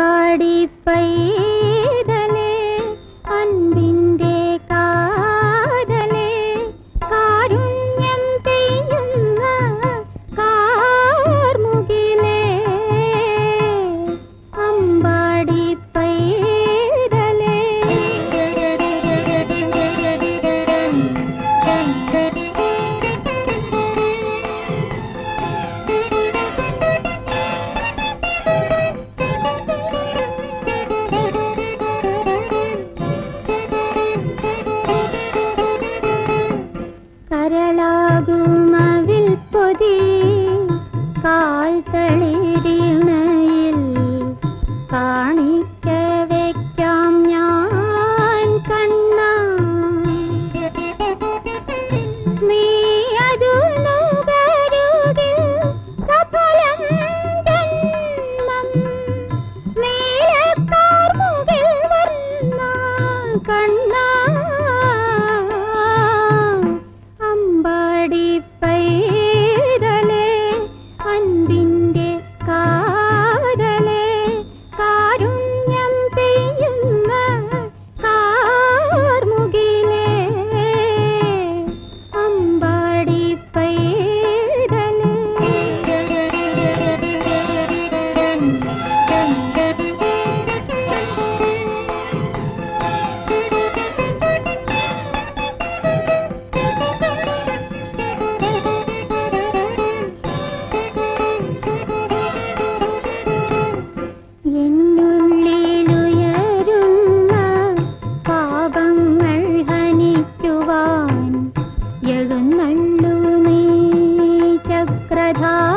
பாடி by തളിരിണയിൽ കാണിക്ക ഞാൻ കണ്ണ. നീ അതു നുകരുകിൽ സഫലം ജന്മം. നീലക്കാർമുകിൽ വർണ കണ്ണ. राधा